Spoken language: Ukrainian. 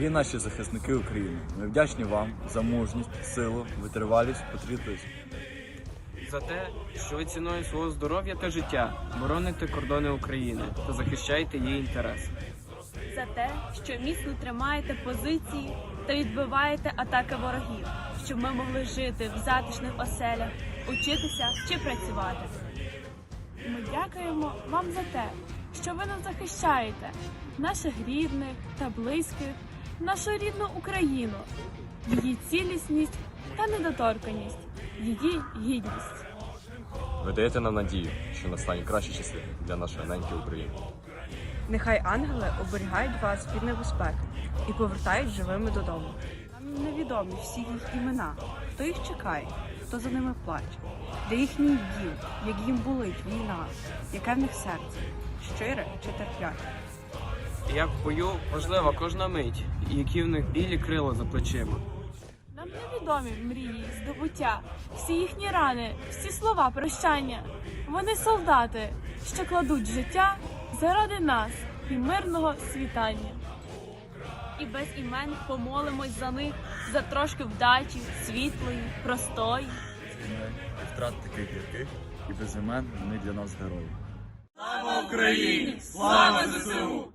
Дорогі наші захисники України, ми вдячні вам за мужність, силу, витривалість, патріотизм. За те, що ви ціною свого здоров'я та життя бороните кордони України та захищаєте її інтереси. за те, що міцно тримаєте позиції та відбиваєте атаки ворогів, щоб ми могли жити в затишних оселях, учитися чи працювати. Ми дякуємо вам за те, що ви нас захищаєте, наших рідних та близьких, нашу рідну Україну, її цілісність та недоторканість, її гідність. Ви даєте нам надію, що настануть кращі часи для нашої неньки України. Нехай ангели оберігають вас від небезпеки і повертають живими додому. Нам невідомі всі їх імена, хто їх чекає, хто за ними плаче, де їхній дім, як їм болить війна, яке в них серце, щире чи терпляче. Як в бою важлива кожна мить, і які в них білі крила за плечима. Нам невідомі мрії, здобуття, всі їхні рани, всі слова прощання. Вони солдати, що кладуть життя заради нас і мирного світання. І без імен помолимось за них, за трошки вдачі, світлої, простої. Втрат таких гірких, і без імен вони для нас герої. Слава Україні! Слава ЗСУ!